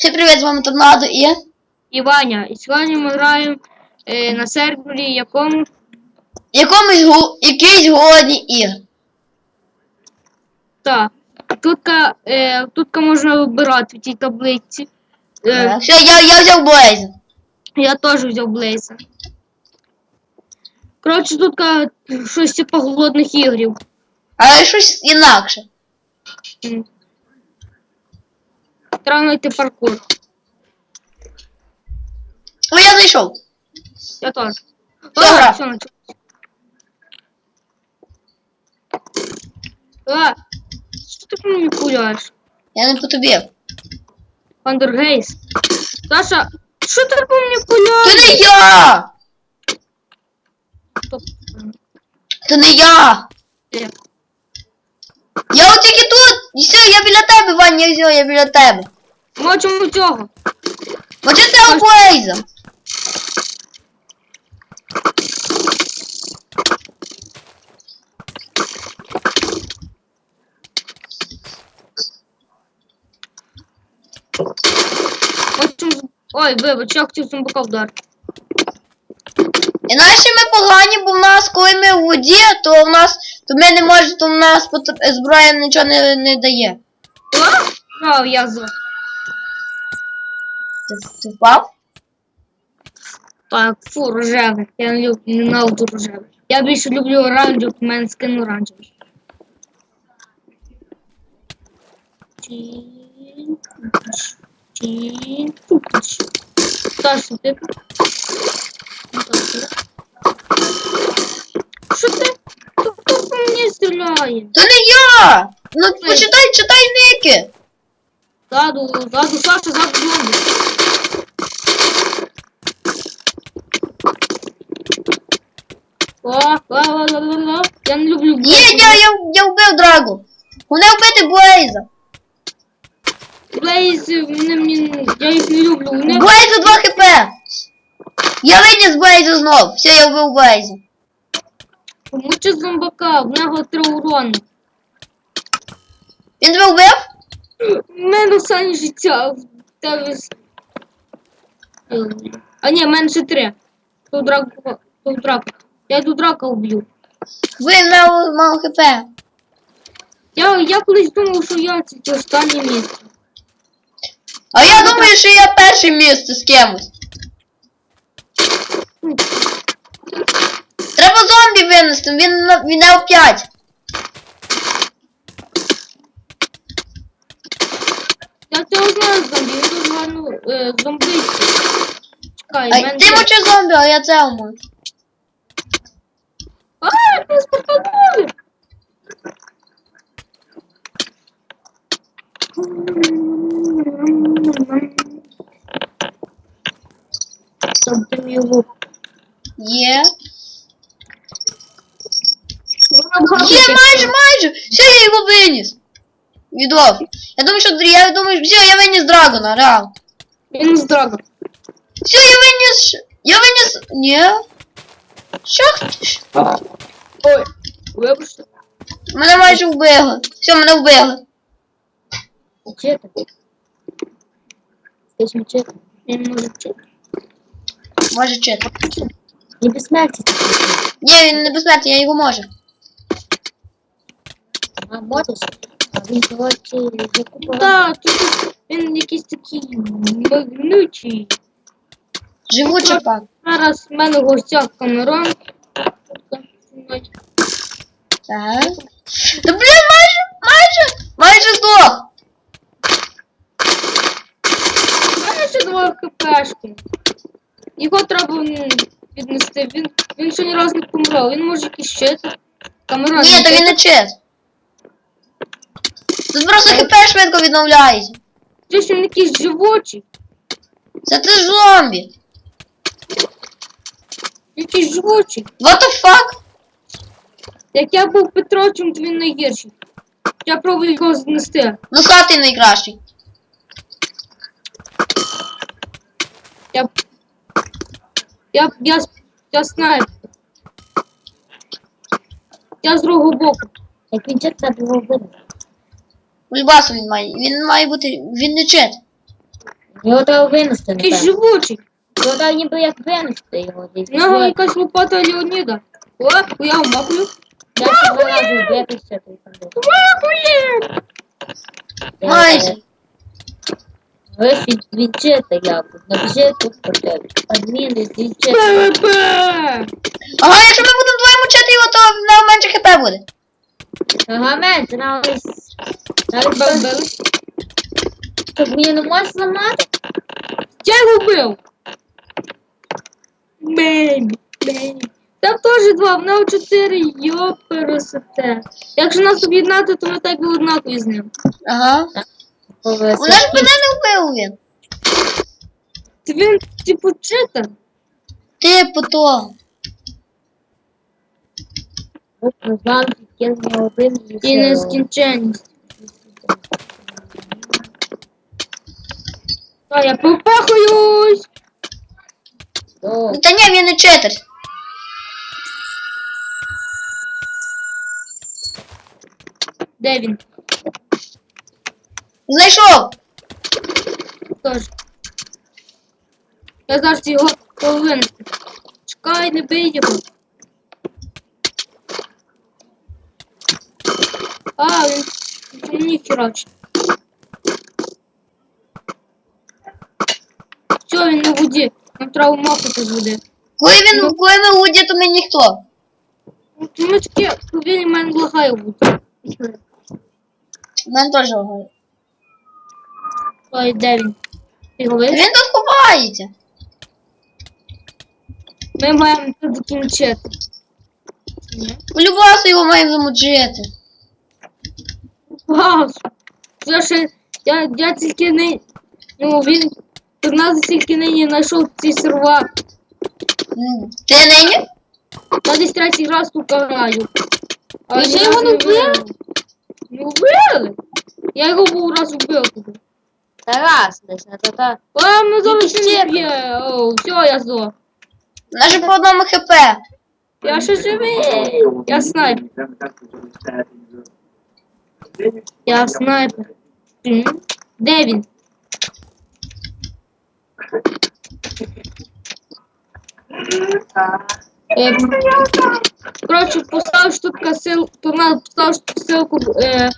Всім привіт, з вами Торнадо і... і Ваня. І сьогодні ми граємо е, на сервері, якому Якомусь гу... якийсь голодні ігри. та тутка, е, тутка можна вибирати в тій таблиці. Е, Все, я, я взяв Блейза. Я теж взяв Блейса. Коротше, тут щось типу голодних ігрів. Але щось інакше. М. Треба знайти паркур. О, я знайшов. Я. Добре. А, все, началось. А, що ти по мені пуляєш? Я не по тобі. Андергейс. Саша, що ти по мені пуляєш? не я! Стоп. То не я! Де? Я от тільки тут! І все, я біля тебе, Ваня, я все, я біля тебе. Мочимо цього. Це у Блейза. Ой, вибач, я хотів зомбака вдарити. Інакше ми погані, бо в нас, коли ми в воді, то в нас, то ми не можемо, то в нас зброя нічого не, не дає. А я за. Ти? Так, фу, рожевий. Я не люблю, ненавиджу рожевий. Я більше люблю оранжевий, в мене скин оранжевий. Та так, так. Що ти? Хто по мені стріляє? То не я! Ну почитай, читай ники. Ззаду, ззаду, Саша, ззаду зомбі. О, ла, ла, ла, ла. Я не люблю Є, я, я, я вбив Драгу. Мене вбити Блейза. Блейз, вони мені, я їх не люблю. Вони... Блейза 2 хп. Я виніс Блейза знов. Все, я вбив Блейза. Мучи зомбака, в нього три урони. Він тебе вбив? У мене останнє життя. А ні, ще три. Ту драку, ту драку. Я ту драка вб'ю. Ви мав мало хп. Я, я колись думав, що я це ті останнє місце. А я думаю, що я перше місце з кимось. Треба зомбі винести, він, на- він не 5. Я цього знаю зомбі, він дуже гарно е, зомбить. Чекай, Ай, мене... ти мочи зомбі, а я це умою. А, я спортанули! Там його. Є. Є, майже, майже. Все, я його виніс. Відов. Я думаю, що я думаю, все, я виніс Драгона, реально. Він з драгом. Все, я виніс. Я виніс. Ні. Що? Ой, вибачте. Мене майже вбили. Все, мене вбили. Мечети. Здесь мечети. Він може вчити. Може чити. Не безсмертя. Ні, він не безсмертний, я його можу. А можеш? Так, тут він якийсь такий магнючий. Живучий пак. Зараз в мене в гостях Камерон. Так. Та блін, майже, майже, майже здох. У мене ще два хпшки. Його треба віднести. Він, він ще ні разу не помирав. Він може якийсь щит. Камерон. Ні, то він не чит. Тут просто хп швидко відновляється. Щось він якийсь живучий. Це ти ж зомбі. Якийсь живучий. What the fuck? Як я був Петровичем, то він найгірший. Я пробую його знести. Ну сатий найкращий. Я. Я. Я. Я снайпер. Я з другого боку. Як він чек треба було. Ульбасу він має. Він має бути. Він не чит. Його треба винести, Якийсь напевно. живучий. Його треба ніби як винести його десь. В нього якась лопата Леоніда. О, я вмахую. Я два рази вбитися той пандус. Вмахує! Майже. Ви відчити як. Напиши тут про тебе. Адміни відчити. ПВП! Ага, якщо ми будемо двоє мучити його, то в нього менше хп буде. Ага, менше, навіть. Навіть Тебе без- Щоб мені не можеш зламати? Я його вбив. Бейбі, бейбі. Там теж два, в нього чотири, йопересете. Якщо нас об'єднати, то ми так і однакові з ним. Ага. Вона ж мене не вбив він. Ти він, типу, читер. Типу то. Не знаю, я з один і І нескінченність. А я попахуюсь. Та ні, він не читер. Де він? Знайшов. Тож. Я зараз його повинен. Чекай, не бий його. А, він він мені херачить. Все, він на воді. Нам треба махати з води. Коли він, коли ми у воді, то ми ніхто. Ми такі повинні мене лагає в воді. У мене теж лагає. Ой, де він? Ти його Він тут ховається. Ми маємо це закінчити. Ні? Полюбасу його маємо замочити. Вау! Я я, я тільки не, ну він, нас тільки нині знайшов цей сервак. М, Ти нині? Я десь третій раз тут граю. А ще його не вбили? Не вбили? Я його був раз вбив. туди. Тарас десь, а то та. А, ми Тільки не б'є. О, все, я здох. У нас же по одному хп. Я ще живий. Я снайпер. Я снайпер. Де він? Е, Коротше, постав штука сил, на постав ссылку е,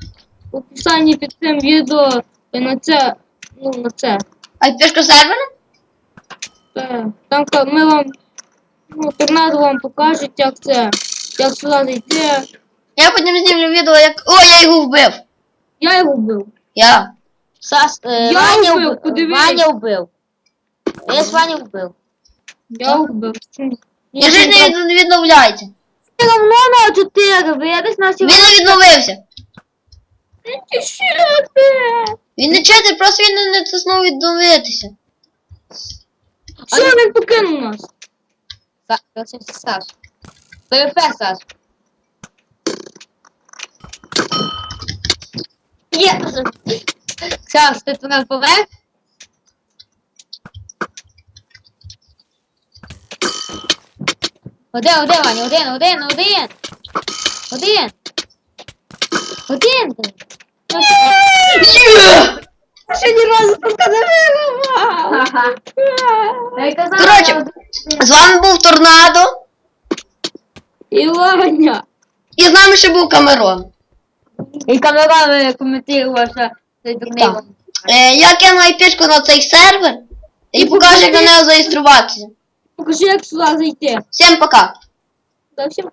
в описанні під цим відео е, на це, ну на це. А пішка сервера? Е, Там ка- ми вам, ну, торнадо вам покажуть, як це, як сюди зайти. Я потім знімлю відео, як. О, я його вбив. Я його вбив. Я. Сас, е, Я Ваня вбив, вбив. подивись. Ваня вбив. Я з Ваня вбив. Я вбив. Чому? Я ж не від- не відновляється. Ти равно на 4, видиш нас Він не відновився. Він не читер, просто він не натиснув відновитися. Що він покинув нас? Сас, Сас. ПВП, Сас. Є. Сас, ти туди поверх? Один, один, Ваня, один, один, один. Один. Один. Ще ні разу поки не виграв. Я казала, Коротше, з вами був Торнадо, І Ваня. і з нами ще був Камерон. І камерами коментував, що цей. Так. Е, я кину айпішку на цей сервер і покажу, як на нього зареєструватися. Покажи, як сюди зайти. Всем пока. Та всім